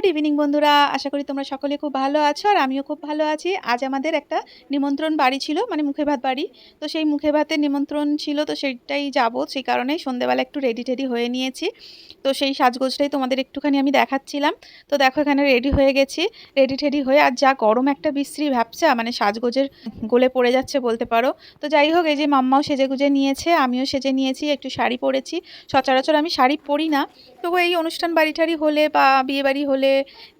Good evening বন্ধুরা। আশা করি তোমরা সকলে খুব ভালো আছো আর আমিও খুব ভালো আছি। আজ আমাদের একটা নিমন্ত্রণ বাড়ি ছিল মানে মুখে ভাত বাড়ি। তো সেই মুখে ভাতের নিমন্ত্রণ ছিল, তো সেইটাই যাব, সেই কারণে সন্ধেবেলা একটু রেডি টেডি হয়ে নিয়েছি। তো সেই সাজগোজটাই তোমাদের একটুখানি আমি দেখাচ্ছিলাম। তো দেখো এখানে রেডি হয়ে গেছি রেডি টেডি হয়ে আর যা গরম একটা বিশ্রী ভ্যাপসা মানে সাজগোজের গোলে পড়ে যাচ্ছে বলতে পারো। তো যাই হোক, এই যে মাম্মাও সেজে গুজে নিয়েছে, আমিও সেজে নিয়েছি, একটু শাড়ি পরেছি। সচরাচর আমি শাড়ি পরি না। তবু এই অনুষ্ঠান বাড়ি টাড়ি হলে বা বিয়ে বাড়ি হলে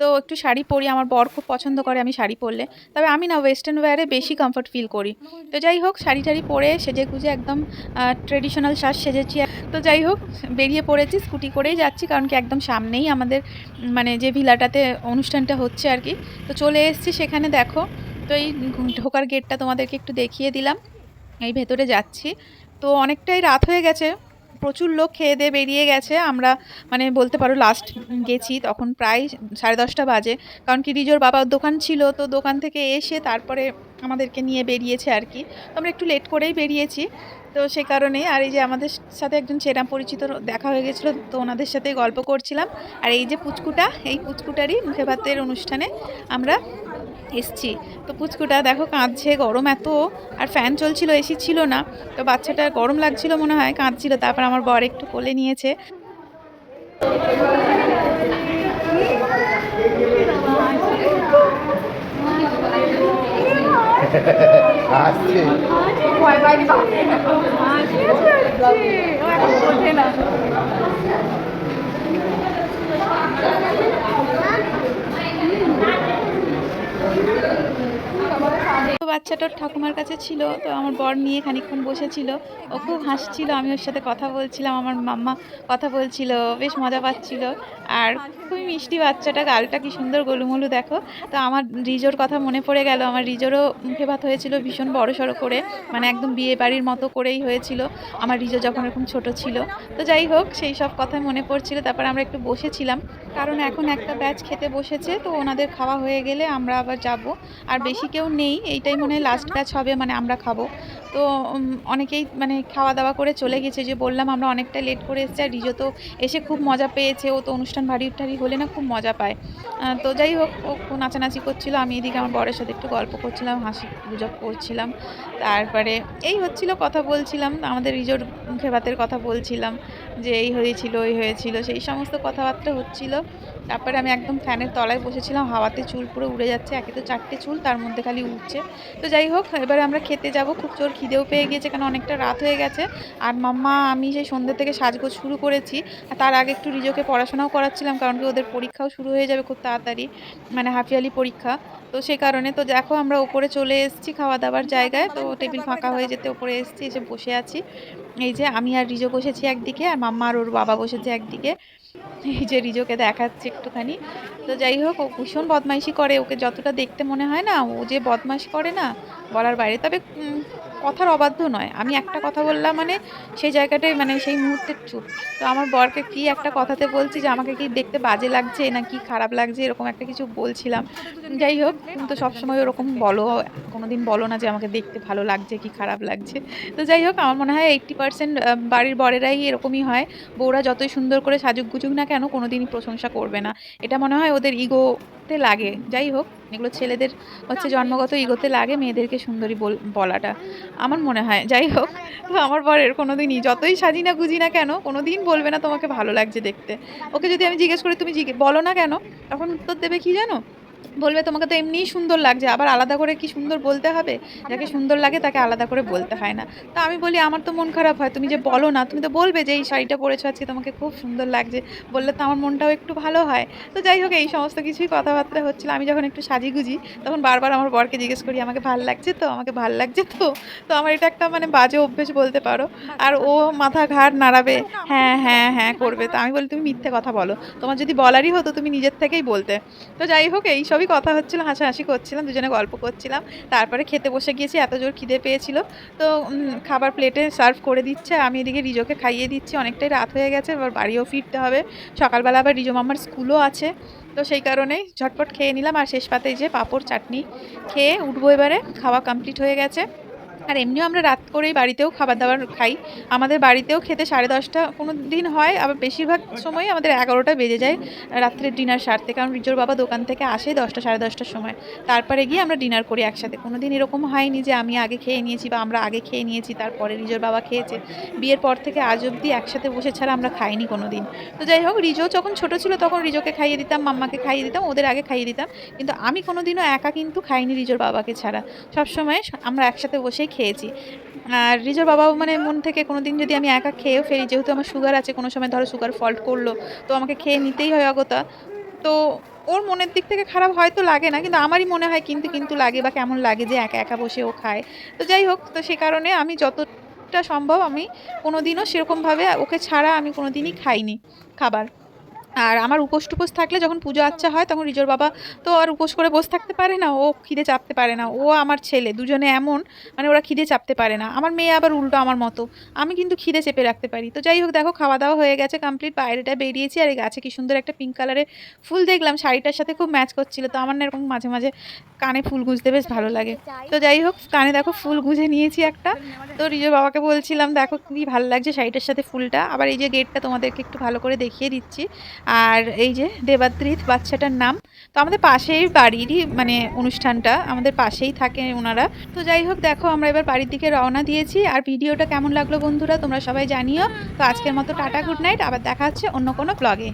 তো একটু শাড়ি পরি, আমার বর খুব পছন্দ করে, আমি শাড়ি পরলে। তবে আমি না ওয়েস্টার্ন ওয়্যারে বেশি কমফর্ট ফিল করি। তো যাই হোক, শাড়ি টাড়ি পরে সেজে গুজে একদম ট্রেডিশনাল সাজ সেজেছি। তো যাই হোক, বেরিয়ে পড়েছি, স্কুটি করেই যাচ্ছি, কারণ কি একদম সামনেই আমাদের মানে যে ভিলাটাতে অনুষ্ঠানটা হচ্ছে আর কি। তো চলে এসেছি সেখানে, দেখো। তো এই ঢোকার গেটটা তোমাদেরকে একটু দেখিয়ে দিলাম। এই ভেতরে যাচ্ছি। তো অনেকটাই রাত হয়ে গেছে। প্রচুর লোক খেয়ে দিয়ে বেরিয়ে গেছে। আমরা মানে বলতে পারো লাস্ট গেছি, তখন প্রায় সাড়ে দশটা বাজে। কারণ কি, রিজোর বাবার দোকান ছিল, তো দোকান থেকে এসে তারপরে আমাদেরকে নিয়ে বেরিয়েছে আর কি। তো আমরা একটু লেট করেই বেরিয়েছি। তো সে কারণে আর এই যে আমাদের সাথে একজন চেনা পরিচিত দেখা হয়ে গেছিল, তো ওনাদের সাথে গল্প করছিলাম। আর এই যে পুচকুটা, এই পুচকুটারই মুখে ভাতের অনুষ্ঠানে আমরা এসছি। তো পুচকুটা দেখো কাঁদছে, গরম এত, আর ফ্যান চলছিল, এসি ছিল না। তো বাচ্চাটা গরম লাগছিল মনে হয়, কাঁদছিল। তারপর আমার বর একটু কোলে নিয়েছে। 啊，是。乖的吧。啊，我的。বাচ্চাটার ঠাকুমার কাছে ছিল, তো আমার বর নিয়ে খানিক্ষণ বসেছিল। ও খুব হাসছিল, আমি ওর সাথে কথা বলছিলাম, আমার মাম্মা কথা বলছিল, বেশ মজা পাচ্ছিল। আর খুবই মিষ্টি বাচ্চাটা, গালটা কি সুন্দর গোলুমলু, দেখো। তো আমার রিজোর কথা মনে পড়ে গেল, আমার রিজোরও মুখে ভাত হয়েছিল ভীষণ বড় সড়ো করে মানে একদম বিয়ে বাড়ির মতো করেই হয়েছিল, আমার রিজো যখন এরকম ছোট ছিল। তো যাই হোক, সেই সব কথা মনে পড়ছিল, তারপর আমরা একটু বসেছিলাম। কারণ এখন একটা ব্যাচ খেতে বসেছে, তো ওনাদের খাওয়া হয়ে গেলে আমরা আবার যাব। আর বেশি কেউ নেই, এইটাই মনে হয় লাস্ট ব্যাচ হবে মানে আমরা খাব। তো অনেকেই মানে খাওয়া দাওয়া করে চলে গেছে, যে বললাম আমরা অনেকটা লেট করে এসেছি, আর রিজো তো এসে খুব মজা পেয়েছে, ও তো অনুষ্ঠান বাড়ি টাড়ি হলে না খুব মজা পায়। তো যাই হোক, ও নাচানাচি করছিল, আমি এদিকে আমার বরের সাথে একটু গল্প করছিলাম, হাসি গুজব করছিলাম। তারপরে এই হচ্ছিল কথা বলছিলাম, আমাদের রিজোর মুখে ভাতের কথা বলছিলাম, যে এই হয়েছিল ওই হয়েছিল, সেই সমস্ত কথাবার্তা হচ্ছিল। তারপরে আমি একদম ফ্যানের তলায় বসেছিলাম, হাওয়াতে চুল পুরো উড়ে যাচ্ছে, একে তো চারটে চুল, তার মধ্যে খালি উঠছে তো যাই হোক, এবারে আমরা খেতে যাব, খুব জোর খিদেও পেয়ে গিয়েছে কারণ অনেকটা রাত হয়ে গেছে। আর মাম্মা, আমি সেই সন্ধ্যে থেকে সাজগোজ শুরু করেছি, আর তার আগে একটু রিজোকে পড়াশোনাও করাচ্ছিলাম, কারণ কি ওদের পরীক্ষাও শুরু হয়ে যাবে খুব তাড়াতাড়ি মানে হাফিয়ালি পরীক্ষা। তো সে কারণে তো দেখো আমরা ওপরে চলে এসেছি খাওয়া দাওয়ার জায়গায়, তো টেবিল ফাঁকা হয়ে যেতে ওপরে এসেছি, এসে বসে আছি। এই যে আমি আর রিজো বসেছি একদিকে, আর মাম্মা আর ওর বাবা বসেছে একদিকে। এই যে রিজোকে দেখাচ্ছে একটুখানি। তো যাই হোক, ও ভীষণ বদমাইশি করে। ওকে যতটা দেখতে মনে হয় না, ও যে বদমাইশ করে না, বলার বাইরে। তবে কথার অবাধ্য নয়। আমি একটা কথা বললাম মানে সেই জায়গাটায় মানে সেই মুহূর্তে চুপ। তো আমার বরকে কি একটা কথাতে বলছি যে আমাকে কি দেখতে বাজে লাগছে না কি খারাপ লাগছে, এরকম একটা কিছু বলছিলাম। যাই হোক, তুমি তো সবসময় ওরকম বলো কোনো দিন বলো না যে আমাকে দেখতে ভালো লাগছে কি খারাপ লাগছে। তো যাই হোক, আমার মনে হয় এইট্টি পার্সেন্ট বাড়ির বরেরাই এরকমই হয়। বউরা যতই সুন্দর করে সাজুক গুজুক না কেন কোনো দিনই প্রশংসা করবে না। এটা মনে হয় ওদের ইগোতে লাগে। যাই হোক, এগুলো ছেলেদের হচ্ছে জন্মগত ইগোতে লাগে, মেয়েদেরকে সুন্দরী বল- বলাটা আমার মনে হয়। যাই হোক, তো আমার বরের কোনো দিনই যতই সাজি না গুজি না কেন কোনো দিন বলবে না তোমাকে ভালো লাগছে দেখতে। ওকে যদি আমি জিজ্ঞেস করি, তুমি বলো না কেন, তখন উত্তর দেবে কি জানো? বলবে, তোমাকে তো এমনিই সুন্দর লাগছে, আবার আলাদা করে কি সুন্দর বলতে হবে? যাকে সুন্দর লাগে তাকে আলাদা করে বলতে হয় না। তা আমি বলি, আমার তো মন খারাপ হয়, তুমি যে বলো না, তুমি তো বলবে যে এই শাড়িটা পরেছো আজকে, তোমাকে খুব সুন্দর লাগছে। বললে, তো আমার মনটাও একটু ভালো হয়। তো যাই হোক, এই সমস্ত কিছুই কথাবার্তা হচ্ছিল। আমি যখন একটু সাজিগুজি, তখন বারবার আমার বরকে জিজ্ঞেস করি, আমাকে ভালো লাগছে তো? আমাকে ভালো লাগছে তো? তো আমার এটা একটা মানে বাজে অভ্যেস বলতে পারো। আর ও মাথা ঘাট নাড়াবে হ্যাঁ হ্যাঁ হ্যাঁ করবে। তো আমি বলি, তুমি মিথ্যে কথা বলো। তোমার যদি বলারই হতো, তুমি নিজের থেকেই বলতে। তো যাই হোক, এই সবই কথা হচ্ছিল, হাসাহাসি করছিলাম, দুজনে গল্প করছিলাম। তারপরে খেতে বসে গিয়েছি, এত জোর খিদে পেয়েছিল। তো খাবার প্লেটে সার্ভ করে দিচ্ছে, আমি এদিকে রিজোকে খাইয়ে দিচ্ছি, অনেকটাই রাত হয়ে গেছে, এবার বাড়িও ফিরতে হবে। সকালবেলা আবার রিজো মামার স্কুলও আছে। তো সেই কারণেই ঝটপট খেয়ে নিলাম, আর শেষ পাতে যে পাঁপড় চাটনি খেয়ে উঠবো এবারে, খাওয়া কমপ্লিট হয়ে গেছে। আর এমনিও আমরা রাত করেই বাড়িতেও খাবার দাবার খাই। আমাদের বাড়িতেও খেতে সাড়ে দশটা কোনো দিন হয়, আবার বেশিরভাগ সময় আমাদের এগারোটা বেজে যায় রাত্রের ডিনার সারতে। কারণ রিজোর বাবা দোকান থেকে আসে দশটা, সাড়ে দশটার সময়। তারপরে গিয়ে আমরা ডিনার করি একসাথে। কোনো দিন এরকম হয়নি যে আমি আগে খেয়ে নিয়েছি বা আমরা আগে খেয়ে নিয়েছি, তারপরে রিজোর বাবা খেয়েছে। বিয়ের পর থেকে আজ অবধি একসাথে বসে ছাড়া আমরা খাইনি কোনো দিন। তো যাই হোক, রিজো যখন ছোট ছিল তখন রিজোকে খাইয়ে দিতাম, মাম্মাকে খাইয়ে দিতাম, ওদের আগে খাইয়ে দিতাম। কিন্তু আমি কোনো দিনও একা কিন্তু খাইনি রিজোর বাবাকে ছাড়া। সবসময় আমরা একসাথে বসেই খেয়েছি। আর রিজোর বাবাও মানে মন থেকে কোনো দিন যদি আমি একা খেয়েও ফেলি, যেহেতু আমার সুগার আছে, কোনো সময় ধরো সুগার ফল্ট করল, তো আমাকে খেয়ে নিতেই হয় অগতা। তো ওর মনের দিক থেকে খারাপ হয়তো লাগে না, কিন্তু আমারই মনে হয় কিন্তু কিন্তু লাগে বা কেমন লাগে যে একা একা বসে ও খায়। তো যাই হোক, তো সে কারণে আমি যতটা সম্ভব আমি কোনো দিনও সেরকমভাবে ওকে ছাড়া আমি কোনো দিনই খাইনি খাবার। আর আমার উপোস টুপোস থাকলে যখন পুজো আচ্চা হয়, তখন রিজোর বাবা তো আর উপোস করে বসে থাকতে পারে না, ও খিদে চাপতে পারে না, ও আমার ছেলে, দুজনে এমন মানে ওরা খিদে চাপতে পারে না। আমার মেয়ে আবার উল্টো আমার মতো, আমি কিন্তু খিদে চেপে রাখতে পারি। তো যাই হোক, দেখো খাওয়া দাওয়া হয়ে গেছে কমপ্লিট বাইরেটা বেরিয়েছি আর এই গাছে কি সুন্দর একটা পিঙ্ক কালারের ফুল দেখলাম। শাড়িটার সাথে খুব ম্যাচ করছিল, তো আমার না এরকম মাঝে মাঝে কানে ফুল গুঁজতে বেশ ভালো লাগে। তো যাই হোক, কানে দেখো ফুল গুঁজে নিয়েছি একটা। তো রিজোর বাবাকে বলছিলাম, দেখো কি ভালো লাগছে শাড়িটার সাথে ফুলটা। আবার এই যে গেটটা তোমাদেরকে একটু ভালো করে দেখিয়ে দিচ্ছি। আর এই যে দেবাদ্রিত বাচ্চাটার নাম। তো আমাদের পাশেই বাড়িরই মানে অনুষ্ঠানটা আমাদের পাশেই থাকে ওনারা। তো যাই হোক, দেখো, আমরা এবার বাড়ির দিকে রওনা দিয়েছি। আর ভিডিওটা কেমন লাগল বন্ধুরা, তোমরা সবাই জানিও। তো আজকের মতো টাটা, গুড নাইট। আবার দেখা হচ্ছে অন্য কোনো ব্লগে